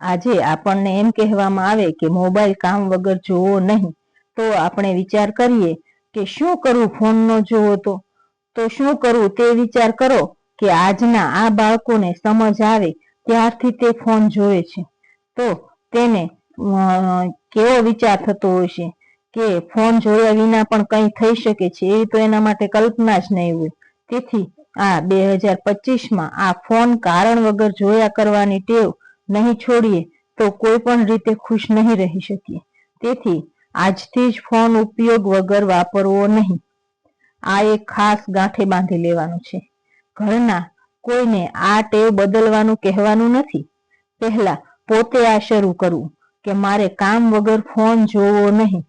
આજે આપણને એમ કહેવામાં આવે કે મોબાઈલ કામ વગર જોવો નહીં. તો આપણે વિચાર કરીએ કે શું કરવું ફોન ન જોવો તો? તો શું કરવું તે વિચાર કરો કે આજના આ બાળકોને સમજ આવે ત્યારથી તે ફોન જોવે છે. તો તેને કેવો વિચાર થતો હોય છે? કે ફોન જોયા વિના પણ કંઈ થઈ શકે છે? એવી તો એના માટે કલ્પના જ નહીં હોય. તેથી આ બે હજાર પચીસમાં આ ફોન કારણ વગર જોયા કરવાની ટેવ નહીં છોડીએ તો કોઈ પણ રીતે ખુશ નહીં રહી શકીએ. તેથી આજથી જ ફોન ઉપયોગ વગર વાપરવો નહીં. આ એક ખાસ ગાંઠે બાંધી લેવાનું છે. ઘરના કોઈને આ ટેવ બદલવાનું કહેવાનું નથી. પહેલા પોતે આ શરૂ કરવું કે મારે કામ વગર ફોન જોવો નહીં.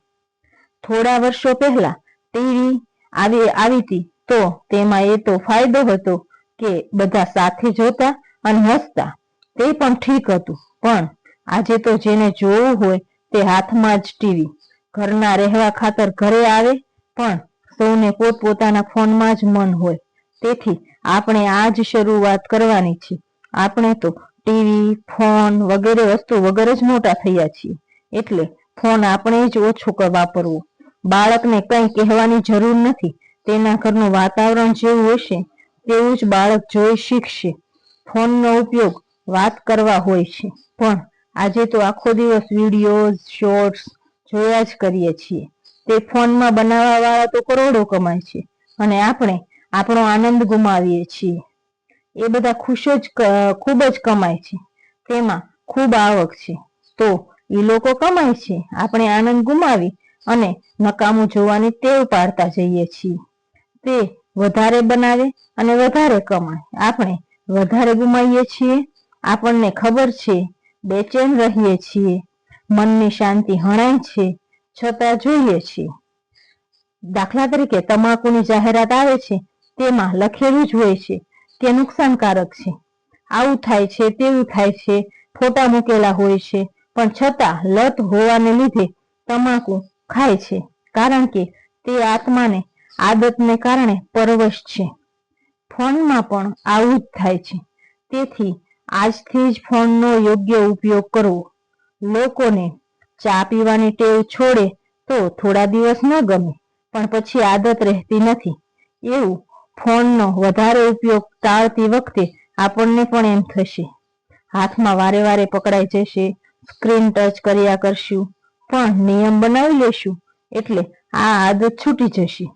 થોડા વર્ષો પહેલા ટીવી આવી આવી હતી તો તેમાં એ તો ફાયદો હતો કે બધા સાથે જોતા અને હસતા. તે પણ ઠીક હતું. પણ આજે તો જેને જોવું હોય તે હાથમાં જ ટીવી. ઘરના રહેવા ખાતર ઘરે આવે, પણ સૌને પોતપોતાના ફોનમાં જ મન હોય. તેથી આપણે આ જ શરૂઆત કરવાની છે. આપણે તો ટીવી, ફોન વગેરે વસ્તુ વગર જ મોટા થયા છીએ. એટલે ફોન આપણે જ ઓછો વાપરવો. બાળકને કંઈ કહેવાની જરૂર નથી. તેના ઘરનું વાતાવરણ જેવું હશે, તેવું જ બાળક જોઈ શીખશે. ફોનનો ઉપયોગ વાત કરવા હોય છે. પણ આજે તો આખો દિવસ વિડીયોઝ શોર્ટ્સ જોયા જ કરીએ છીએ. તે ફોનમાં બનાવવા વાળા તો કરોડો કમાય છે અને આપણે આપણો આનંદ ગુમાવીએ છીએ. એ બધા ખુશ જ ખૂબ જ કમાય છે. તેમાં ખૂબ આવક છે. તો એ લોકો કમાય છે. આપણે આનંદ ગુમાવી અને નકામું જોવાની ટેવ પાડતા જઈએ છીએ. તે વધારે બનાવે અને વધારે કમાય. આપણે વધારે ગુમાવીએ છીએ આપણને ખબર છે, બેચેન રહીએ છીએ, મનની શાંતિ હણાય છે, છતાં જોઈએ છીએ. દાખલા તરીકે તમાકુની જાહેરાત આવે છે, તેમાં લખેલું જ હોય છે કે નુકસાનકારક છે. આવું થાય છે, તેવું થાય છે, ફોટા મૂકેલા હોય છે, પણ છતાં લત હોવાને લીધે તમાકુ ખાય છે, કારણ કે તે આત્માને, આદતને કારણે પરવશ છે. ફોનમાં પણ આવું જ થાય છે. તેથી આજથી જ ફોનનો યોગ્ય ઉપયોગ કરવો. લોકોને ચા પીવાની ટેવ છોડે તો થોડા દિવસ ન ગમે, પણ પછી આદત રહેતી નથી. એવું ફોનનો વધારે ઉપયોગ ટાળતી વખતે આપણને પણ એમ થશે. હાથમાં વારે વારે પકડાઈ જશે, સ્ક્રીન ટચ કર્યા કરશું, પણ નિયમ બનાવી લેશું, એટલે આ આદત છૂટી જશે.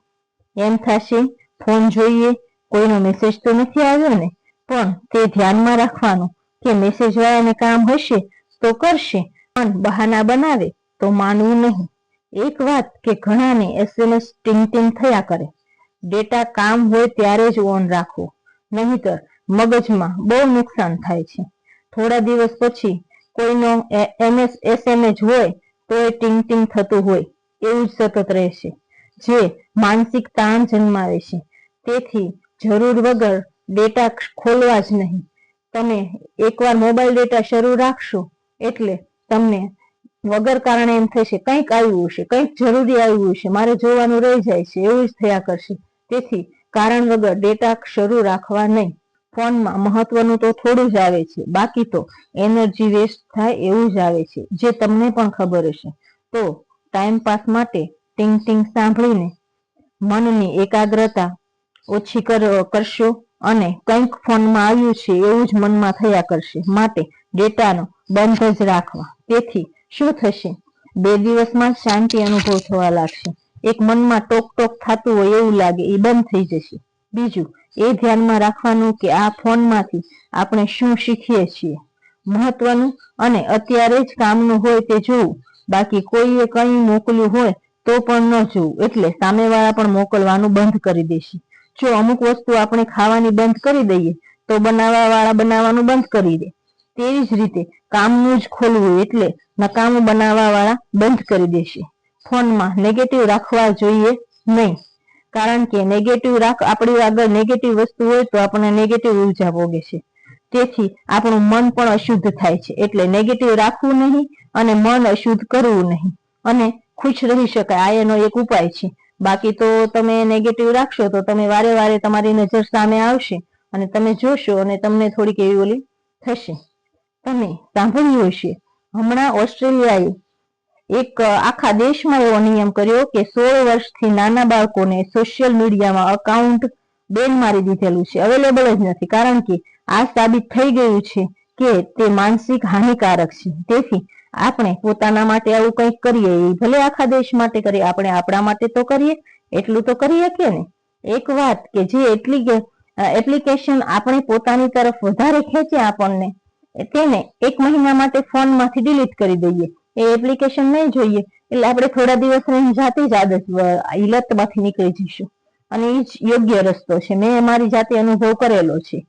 એમ થશે, ફોન જોઈએ, કોઈનો મેસેજ તો નથી આવ્યો ને? પણ તે ધ્યાનમાં રાખવાનું કે મેસેજ વાળાને કામ હશે તો કરશે, પણ બહાના બનાવે તો માનવું નહીં. એક વાત કે ઘણાને એસએમએસ ટીંગ ટીંગ થયા કરે. ડેટા કામ હોય ત્યારે જ ઓન રાખવો. નહીતર મગજમાં બહુ નુકસાન થાય છે. થોડા દિવસ પછી કોઈનો એમએસ એસએમએસ હોય તો એ ટીંગ ટીંગ થતું હોય, એવું જ સતત રહેશે. જે માનસિક તાણ જન્માવે છે. તેથી જરૂર વગર ડેટા ખોલવા જ નહીં. તમે એકવાર મોબાઈલ ડેટા શરૂ રાખશો એટલે તમને વગર કારણે એમ થશે, કંઈક આવ્યું હશે, કંઈક જરૂરી આવ્યું હશે, મારે જોવાનું રહી જાય છે, એવું જ થયા કરશે. તેથી કારણ વગર ડેટા શરૂ રાખવા નહીં. ફોનમાં મહત્વનું તો થોડું જ આવે છે, બાકી તો એનર્જી વેસ્ટ થાય એવું જ આવે છે, જે તમને પણ ખબર હશે. તો ટાઈમ પાસ માટે ટીંગ ટીંગ સાંભળીને મનની એકાગ્રતા ઓછી કર- કરશો. અને કંઈક ફોનમાં આવ્યું છે એવું જ મનમાં થયા કરશે. માટે ડેટાનો બંધ જ રાખવા. તેથી શું થશે? બે દિવસમાં શાંતિ અનુભવ થવા લાગશે. એક મનમાં ટોક ટોક થતું હોય એવું લાગે, એ બંધ થઈ જશે. બીજું, એ ધ્યાનમાં રાખવાનું કે આ ફોનમાંથી આપણે શું શીખીએ છીએ. મહત્વનું અને અત્યારે જ કામનું હોય તે જોવું. બાકી કોઈએ કંઈ મોકલ્યું હોય તો પણ ન જોવું. એટલે સામેવાળા પણ મોકલવાનું બંધ કરી દેશે. જો અમુક વસ્તુ આપણે ખાવાની બંધ કરી દઈએ, તો બનાવવા વાળા બનાવવાનું બંધ કરી દે. તેવી જ રીતે કામનું જ ખોલવું એટલે નકામું બનાવવા વાળા બંધ કરી દેશે. ફોનમાં નેગેટિવ રાખવા જોઈએ નહીં. કારણ કે નેગેટિવ રાખ, આપણી આગળ નેગેટિવ વસ્તુ હોય તો આપણને નેગેટિવ ઊર્જા ભોગે છે. તેથી આપણું મન પણ અશુદ્ધ થાય છે. એટલે નેગેટિવ રાખવું નહીં અને મન અશુદ્ધ કરવું નહીં. અને ખુશ રહી શકાય. આ એનો એક ઉપાય છે. બાકી તો તમે નેગેટિવ રાખશો તો તમે વારે વારે તમારી નજર સામે આવશે અને તમે જોશો અને તમને થોડીક એવી ઓલી થશે. તમે સાંભળ્યું હશે. હમણાં ઓસ્ટ્રેલિયાએ એક આખા દેશમાં એવો નિયમ કર્યો કે સોળ વર્ષથી નાના બાળકોને સોશિયલ મીડિયામાં અકાઉન્ટ બેન મારી દીધેલું છે. અવેલેબલ જ નથી. કારણ કે આ સાબિત થઈ ગયું છે કે તે માનસિક હાનિકારક છે. તેથી આપણે પોતાના માટે આવું કંઈક કરીએ, એ ભલે આખા દેશ માટે કરીએ, આપણે આપણા માટે તો કરીએ, એટલું તો કરી શકીએ ને. એક વાત કે જે એટલી એપ્લિકેશન આપણે પોતાની તરફ વધારે ખેંચે આપણને તેને એક મહિના માટે ફોનમાંથી ડિલીટ કરી દઈએ. એ એપ્લિકેશન નહીં જોઈએ, એટલે આપણે થોડા દિવસ રહીને જાતે જ આદત ઇલતમાંથી નીકળી જઈશું. અને એ જ યોગ્ય રસ્તો છે. મેં મારી જાતે અનુભવ કરેલો છે.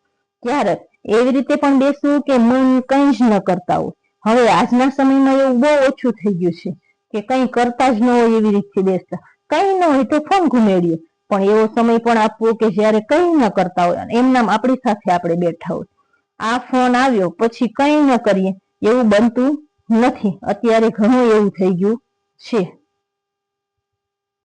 ક્યારેક એવી રીતે પણ બેસવું કે મન કંઈ જ ન કરતા હોય. હવે આજના સમયમાં એવું બહુ ઓછું થઈ ગયું છે કે કંઈ કરતા જ ન હોય એવી રીતથી બેસતા. કંઈ ન હોય તો ફોન ઘુમેડીએ. પણ એવો સમય પણ આપવો કે જ્યારે કંઈ ન કરતા હોય એમનામ આપણી સાથે આપણે બેઠા હોય. આ ફોન આવ્યો પછી કંઈ ન કરીએ એવું બનતું નથી. અત્યારે ઘણું એવું થઈ ગયું છે.